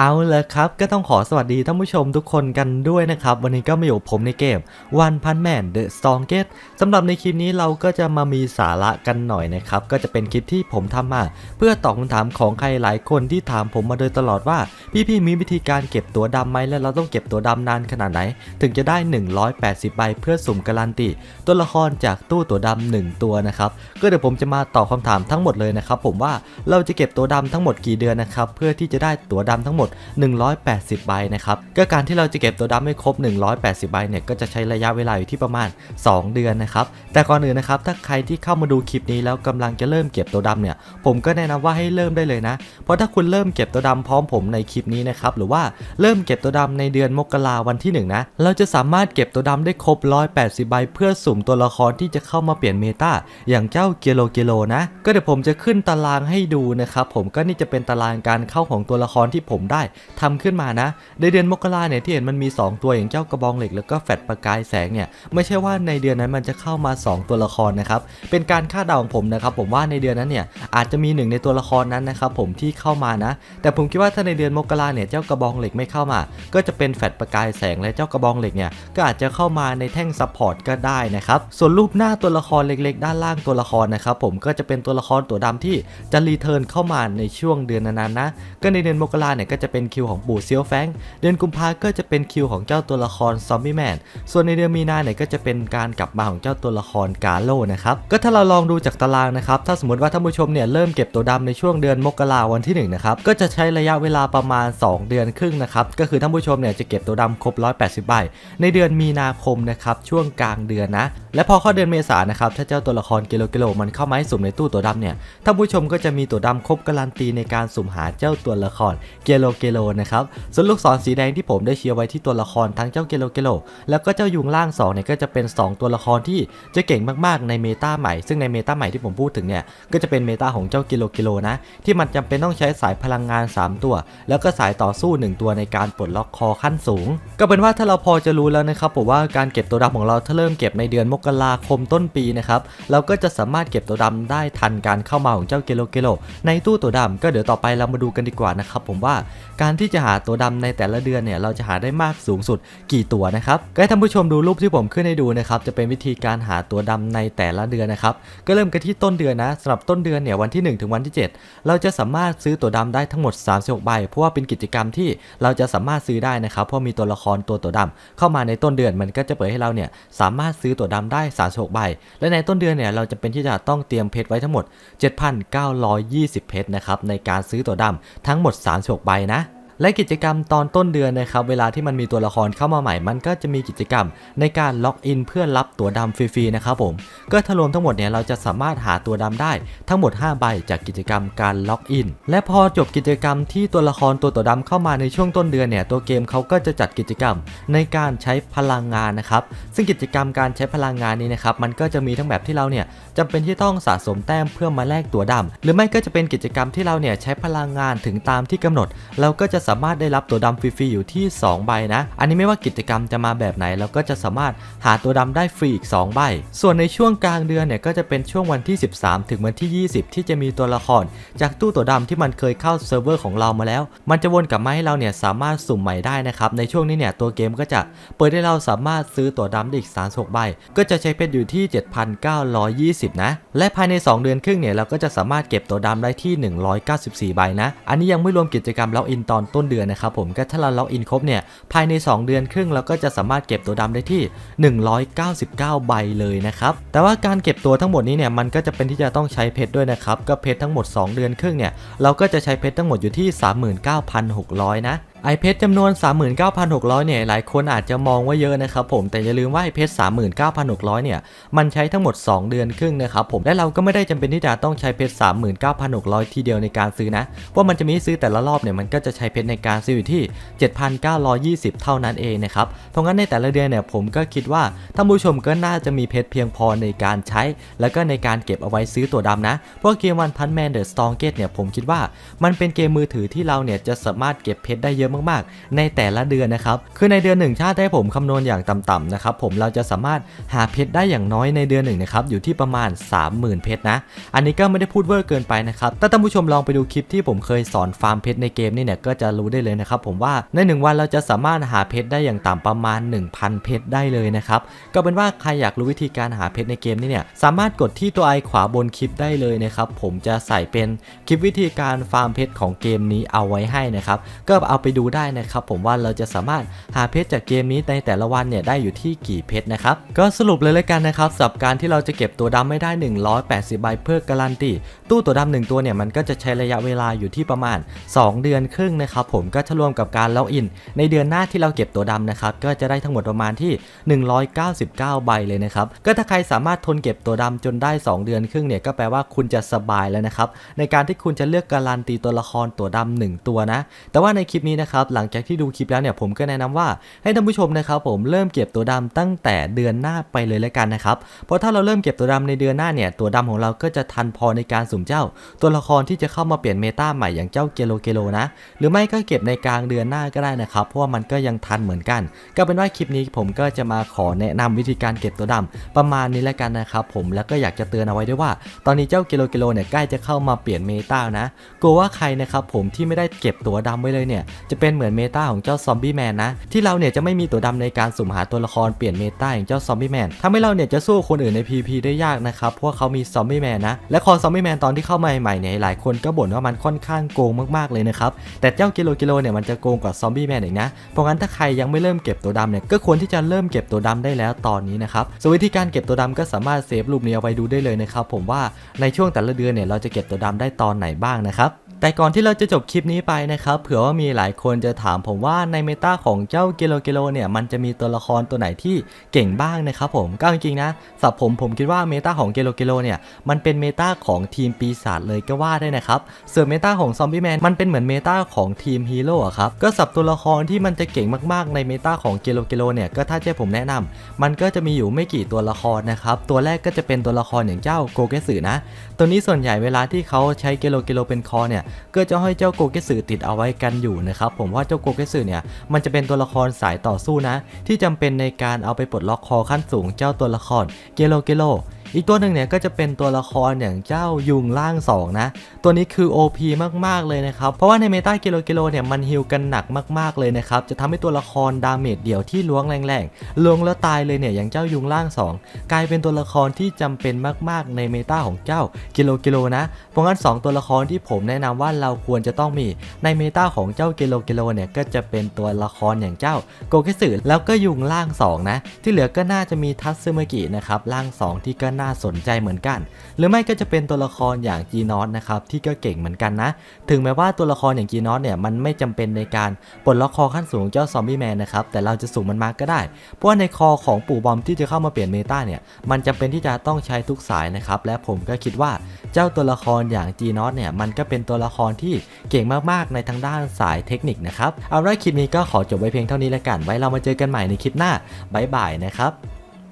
เอาเลยครับก็ต้องขอสวัสดีท่านผู้ชมทุกคนกันด้วยนะครับ วันนี้ก็มาอยู่ผมในเกม One Punch Man The Strongest สำหรับในคลิปนี้เราก็จะมามีสาระกันหน่อยนะครับ ก็จะเป็นคลิปที่ผมทำมา เพื่อตอบคำถามของใครหลายคนที่ถามผมมาโดยตลอดว่า พี่ๆมีวิธีการเก็บตัวดำไหมและเราต้องเก็บตัวดำนานขนาดไหน ถึงจะได้ 180 ใบเพื่อสุ่มการันตีตัวละครจากตู้ตัวดำหนึ่งตัวนะครับก็เดี๋ยวผมจะมาตอบคำถามทั้งหมดเลยนะครับผมว่าเราจะเก็บตัวดำทั้งหมดกี่เดือนนะครับเพื่อที่จะได้ตัวดำทั้งหมด180 ใบนะครับก็การที่เราจะเก็บตัวดำให้ครบ 180 ใบเนี่ยก็จะใช้ระยะเวลาอยู่ที่ประมาณ 2 เดือนนะครับแต่ก่อนอื่นนะครับถ้าใครที่เข้ามาดูคลิปนี้แล้วกำลังจะเริ่มเก็บตัวดำเนี่ยผมก็แนะนำว่าให้เริ่มได้เลยนะ เพราะถ้าคุณเริ่มเก็บตัวดำพร้อมผมในคลิปนี้นะครับหรือว่าเริ่มเก็บตัวดำในเดือนมกราวันที่ 1 นะ เราจะสามารถเก็บตัวดำได้ครบ 180 ใบ เพื่อสุ่มตัวละครที่จะเข้ามาเปลี่ยนเมตาอย่างเจ้าเกโลเกโลนะ ก็เดี๋ยวผมจะขึ้นตารางให้ดูนะครับผมก็นี่จะเป็นตารางการเข้าของตัวละครที่ผมได้ทำขึ้นมานะ ในเดือนมกราเนี่ยที่เห็นมันมี 2 ตัวอย่างเจ้ากระบองเหล็กแล้วก็แฟดประกายแสงเนี่ยไม่ใช่ว่าในเดือนนั้นมันจะเข้ามา 2 ตัวละครนะครับเป็นการคาดเดาของผมนะครับผมว่าในเดือนนั้นเนี่ยอาจจะมีหนึ่งในตัวละครนั้นนะครับผมที่เข้ามานะ แต่ผมคิดว่าถ้าในเดือนมกราเนี่ยเจ้ากระบองเหล็กไม่เข้ามา ก็จะเป็นแฟดประกายแสงและเจ้ากระบองเหล็กเนี่ยก็อาจจะเข้ามาในแท่งซัพพอร์ตก็ได้นะครับส่วนรูปหน้าตัวละครเล็กๆ ด้านล่างตัวละครนะครับผมก็จะเป็นตัวละครตัวดำที่จะรีเทิร์นเข้ามาในช่วงเดือนนั้นๆนะก็ในเดือนมกราเนี่ยก็จะเป็นคิวของปู่เซียวแฟง เดือนกุมภาก็จะเป็นคิวของเจ้าตัวละครซอมบี้แมน ส่วนในเดือนมีนาเนี่ยก็จะเป็นการกลับมาของเจ้าตัวละครกาโลนะครับ ก็ถ้าเราลองดูจากตารางนะครับ ถ้าสมมติว่าท่านผู้ชมเนี่ยเริ่มเก็บตัวดำในช่วงเดือนมกราวันที่1นะครับ ก็จะใช้ระยะเวลาประมาณ 2 เดือนครึ่งนะครับ ก็คือท่านผู้ชมเนี่ยจะเก็บตัวดำครบ 180ใบในเดือนมีนาคมนะครับ ช่วงกลางเดือนนะ และพอเข้าเดือนเมษานะครับถ้าเจ้าตัวละครเกโลเกโลมันเข้ามาให้สุ่มในตู้ตัวดำเนี่ยท่านผู้ชมก็จะมีตัวดำครบการันตีในการสุ่มหาเจ้าตัวละครเกโลเกโลนะครับส่วนลูกศรสีแดงที่ผมได้เชียร์ไว้ที่ตัวละครทั้งเจ้าเกโลเกโลแล้วก็เจ้ายุงล่าง2เนี่ยก็จะเป็น 2 ตัวละครที่จะเก่งมากๆในเมตาใหม่ ซึ่งในเมตาใหม่ที่ผมพูดถึงเนี่ยก็จะเป็นเมตาของเจ้าเกโลเกโลนะที่มันจำเป็นต้องใช้สายพลังงาน 3 ตัว แล้วก็สายต่อสู้ 1 ตัวในการปลดล็อกคอขั้นสูง ก็เป็นว่าถ้าเราพอจะรู้แล้วนะครับผมว่าการเก็บตัวดำของเราถ้าเริ่มเก็บในเดือนมกราคมต้นปีนะครับเราก็จะสามารถเก็บตัวดำได้ทันการเข้ามาของเจ้าเกโลเกโลในตู้ตัวดำก็เดี๋ยวต่อไปเรามาดูกันดีกว่านะครับผมว่าการที่จะหาตัวดำในแต่ละเดือนเนี่ยเราจะหาได้มากสูงสุดกี่ตัวนะครับก็ให้ท่านผู้ชมดูรูปที่ผมขึ้นให้ดูนะครับจะเป็นวิธีการหาตัวดำในแต่ละเดือนนะครับก็เริ่มกันที่ต้นเดือนนะสำหรับต้นเดือนเนี่ยวันที่ 1 ถึงวันที่ 7 เราจะสามารถซื้อตัวดำได้ทั้งหมด 36 ใบเพราะว่าเป็นกิจกรรมที่เราจะสามารถซื้อได้นะครับเพราะมีตัวละครตัวตัวดำเข้ามาในต้นเดือนมันก็จะเปิดให้เราเนี่ยสามารถซื้อตัวดำได้36ใบ และในต้นเดือนเนี่ยเราจะเป็นที่จะต้องเตรียมเพชรไว้ทั้งหมด 7,920 เพชรนะครับในการซื้อตัวดำทั้งหมด 36 ใบนะ และกิจกรรมตอนต้นเดือนนะครับเวลาที่มันมีตัวละครเข้ามาใหม่ มันก็จะมีกิจกรรมในการล็อกอินเพื่อรับตัวดำฟรีๆนะครับผมก็ถ้ารวมทั้งหมดเนี่ยเราจะสามารถหาตัวดำได้ทั้งหมด 5 ใบจากกิจกรรมการล็อกอิน และพอจบกิจกรรมที่ตัวละครตัวตัวดำเข้ามาในช่วงต้นเดือนเนี่ยตัวเกมเขาก็จะจัดกิจกรรมในการใช้พลังงานนะครับซึ่งกิจกรรมการใช้พลังงานนี้นะครับมันก็จะมีทั้งแบบที่เราเนี่ยจำเป็นที่ต้องสะสมแต้มเพื่อมาแลกตัวดำหรือไม่ก็จะเป็นกิจกรรมที่เราเนี่ยใช้พลังงานถึงตามที่กำหนด เราก็จะสามารถได้รับตัวดำฟรีๆอยู่ที่ 2 ใบนะ อันนี้ไม่ว่ากิจกรรมจะมาแบบไหนเราก็จะสามารถหาตัวดำได้ฟรีอีก 2 ใบ ส่วนในช่วงกลางเดือนเนี่ยก็จะเป็นช่วงวันที่ 13 ถึงวันที่ 20 ที่จะมีตัวละคร จากตู้ตัวดำที่มันเคยเข้าเซิร์ฟเวอร์ของเรามาแล้ว มันจะวนกลับมาให้เราเนี่ยสามารถสุ่มใหม่ได้นะครับในช่วงนี้เนี่ยตัวเกมก็จะเปิดให้เราสามารถซื้อตัวดำได้อีก36ใบก็จะใช้เพชรอยู่ที่ 7,920 นะ และภายใน 2 เดือนครึ่งเนี่ยเราก็จะสามารถเก็บตัวดำได้ที่ 194 ใบนะ อันนี้ยังไม่รวมกิจกรรมล็อกอินตอนต้น้นเดือนนะครับผมก็ถ้าเราล็อกอินครบเนี่ยภายใน 2 เดือนครึ่งเราก็จะสามารถเก็บตัวดำได้ที่ 199 ใบเลยนะครับแต่ว่าการเก็บตัวทั้งหมดนี้เนี่ยมันก็จะเป็นที่จะต้องใช้เพชรด้วยนะครับก็เพชรทั้งหมด 2 เดือนครึ่งเนี่ยเราก็จะใช้เพชรทั้งหมดอยู่ที่ 39,600 นะไอเพชรจำนวน 39,600 เนี่ย หลายคนอาจจะมองว่าเยอะนะครับผม แต่อย่าลืมว่าไอเพชร39,600 เนี่ย มันใช้ทั้งหมด 2 เดือนครึ่งนะครับผม และเราก็ไม่ได้จำเป็นที่จะต้องใช้เพชร39,600 ทีเดียวในการซื้อนะเพราะมันจะมีซื้อแต่ละรอบเนี่ย มันก็จะใช้เพชรในการซื้ออยู่ที่ 7,920 เท่านั้นเองนะครับ เพราะงั้นในแต่ละเดือนเนี่ย ผมก็คิดว่าท่านผู้ชมก็น่าจะมีเพชรเพียงพอในการใช้ แล้วก็ในการเก็บเอาไว้ซื้อตัวดำนะ เพราะเกมวันพันแมนเดอะสตองเกตเนี่ย ผมคิดว่ามันเป็นเกมมือถือที่เราเนี่ยจะสามารถเก็บเพชรได้เยอะอะมากๆ ในแต่ละเดือนนะครับ คือในเดือนหนึ่งถ้าให้ผมคำนวณอย่างต่ำๆนะครับผมเราจะสามารถหาเพชรได้อย่างน้อยในเดือนหนึ่งนะครับอยู่ที่ประมาณ 30,000 เพชรนะ อันนี้ก็ไม่ได้พูดเวอร์เกินไปนะครับถ้าท่านผู้ชมลองไปดูคลิปที่ผมเคยสอนฟาร์มเพชรในเกมนี่เนี่ยก็จะรู้ได้เลยนะครับผมว่าในหนึ่งวันเราจะสามารถหาเพชรได้อย่างต่ำประมาณ 1,000 เพชรได้เลยนะครับก็เป็นว่าใครอยากรู้วิธีการหาเพชรในเกมนี่เนี่ยสามารถกดที่ตัวไอขวาบนคลิปได้เลยนะครับผมจะใส่เป็นคลิปวิธีการฟาร์มเพชรของเกมนี้เอาไว้ให้นะครับก็เอาไปดูดูได้นะครับผมว่าเราจะสามารถหาเพชรจากเกมนี้ในแต่ละวันเนี่ยได้อยู่ที่กี่เพชรนะครับก็สรุปเลยเลยกันนะครับสำหรับการที่เราจะเก็บตัวดำไม่ได้ 180 ใบเพื่อการันตีตู้ตัวดำหนึ่งตัวเนี่ยมันก็จะใช้ระยะเวลาอยู่ที่ประมาณ 2 เดือนครึ่งนะครับผมก็จะรวมกับการล็อกอิน ในเดือนหน้าที่เราเก็บตัวดำนะครับก็จะได้ทั้งหมดประมาณที่ 199 ใบเลยนะครับก็ถ้าใครสามารถทนเก็บตัวดำจนได้ 2 เดือนครึ่งเนี่ยก็แปลว่าคุณจะสบายแล้วนะครับในการที่คุณจะเลือกการันตีตัวละครตัวดำหนึ่งตัวนะ แต่ว่าในคลิปนี้นะครับหลังจากที่ดูคลิปแล้วเนี่ยผมก็แนะนำว่าให้ท่านผู้ชมนะครับผมเริ่มเก็บตัวดำตั้งแต่เดือนหน้าไปเลยแล้วกันนะครับเพราะถ้าเราเริ่มเก็บตัวดำในเดือนหน้าเนี่ยตัวดำของเราก็จะทันพอในการสุ่มเจ้า ตัวละครที่จะเข้ามาเปลี่ยนเมตาใหม่อย่างเจ้าเกโลเกโลนะ หรือไม่ก็เก็บในกลางเดือนหน้าก็ได้นะครับเพราะว่ามันก็ยังทันเหมือนกัน ก็เป็นว่าคลิปนี้ผมก็จะมาขอแนะนำวิธีการเก็บตัวดำประมาณนี้แล้วกันนะครับผมแล้วก็อยากจะเตือนเอาไว้ด้วยว่า ตอนนี้เจ้าเกโลเกโลเนี่ยใกล้จะเข้ามาเปลี่ยนเมตานะกลัวว่าใครนะครับผมที่ไม่ได้เก็บตัวดำไว้เลยเนี่ยจะเป็นเหมือนเมตาของเจ้าซอมบี้แมนนะ ที่เราเนี่ยจะไม่มีตัวดำในการสุ่มหาตัวละครเปลี่ยนเมตาอย่างเจ้าซอมบี้แมนทำให้เราเนี่ยจะสู้คนอื่นใน PP ได้ยากนะครับเพราะเขามีซอมบี้แมนนะ และคอซอมบี้แมนตอนที่เข้ามาใหม่ๆเนี่ยหลายคนก็บ่นว่ามันค่อนข้างโกงมากๆเลยนะครับ แต่เจ้ากิโลกิโลเนี่ยมันจะโกงกว่าซอมบี้แมนอีกนะ เพราะงั้นถ้าใครยังไม่เริ่มเก็บตัวดำเนี่ยก็ควรที่จะเริ่มเก็บตัวดำได้แล้วตอนนี้นะครับส่วนวิธีการเก็บตัวดำก็สามารถเซฟรูปนี้เอาไว้ดูได้เลยนะครับผมว่าในช่วงแต่ละเดือนเนี่ยเราจะเก็บตัวดำได้ตอนไหนบ้างนะครับแต่ก่อนที่เราจะจบคลิปนี้ไปนะครับเผื่อว่ามีหลายคนจะถามผมว่าในเมตาของเจ้าเกโลเกโลเนี่ยมันจะมีตัวละครตัวไหนที่เก่งบ้างนะครับผมก็จริงๆนะสับผมผมคิดว่าเมตาของเกโลเกโลเนี่ยมันเป็นเมตาของทีมปีศาจเลยก็ว่าได้นะครับส่วนเมตาของซอมบี้แมนมันเป็นเหมือนเมตาของทีมฮีโร่ครับก็สับตัวละครที่มันจะเก่งมากๆ ในเมตาของเกโลเกโลเนี่ยก็ถ้าจะผมแนะนำมันก็จะมีอยู่ไม่กี่ตัวละครนะครับตัวแรกก็จะเป็นตัวละครอย่างเจ้าโกเกสึนะตัวนี้ส่วนใหญ่เวลาที่เขาใช้เกโลเกโลเป็นคอเนี่ยก็จะให้เจ้าโกเกสึติดเอาไว้กันอยู่นะครับผมว่าเจ้าโกเกสึเนี่ยมันจะเป็นตัวละครสายต่อสู้นะ ที่จำเป็นในการเอาไปปลดล็อกคอขั้นสูงเจ้าตัวละครเกโลเกโล อีกตัวหนึ่งเนี่ยก็จะเป็นตัวละครอย่างเจ้ายุงล่าง2นะตัวนี้คือ OP มากๆเลยนะครับเพราะว่าในเมตากิโลกิโลเนี่ยมันฮิลกันหนักมากๆเลยนะครับจะทำให้ตัวละครดาเมจเดี่ยวที่ล้วงแรงๆล้วงแล้วตายเลยเนี่ยอย่างเจ้ายุงล่าง 2 กลายเป็นตัวละครที่จำเป็นมากๆ ในเมตาของเจ้ากิโลกิโลนะเพราะงั้น 2 ตัวละครที่ผมแนะนำว่าเราควรจะต้องมีในเมตาของเจ้ากิโลกิโลเนี่ยก็จะเป็นตัวละครอย่างเจ้าโกเกสึแล้วก็ยุงล่าง2นะที่เหลือก็น่าจะมีทัตซึมากินะครับล่าง 2 ที่ก็น่าสนใจเหมือนกัน หรือไม่ก็จะเป็นตัวละครอย่างจีนอสนะครับที่ก็เก่งเหมือนกันนะ ถึงแม้ว่าตัวละครอย่างจีนอสเนี่ยมันไม่จำเป็นในการปลดล็อกคอขั้นสูงเจ้าซอมบี้แมนนะครับแต่เราจะสุ่มมันมาก็ได้ เพราะว่าในคอของปู่บอมที่จะเข้ามาเปลี่ยนเมตาเนี่ยมันจำเป็นที่จะต้องใช้ทุกสายนะครับและผมก็คิดว่าเจ้าตัวละครอย่างจีนอสเนี่ยมันก็เป็นตัวละครที่เก่งมากๆในทางด้านสายเทคนิคนะครับเอาละคลิปนี้ก็ขอจบไว้เพียงเท่านี้แล้วกัน ไว้เรามาเจอกันใหม่ในคลิปหน้าบ๊ายบายนะครับ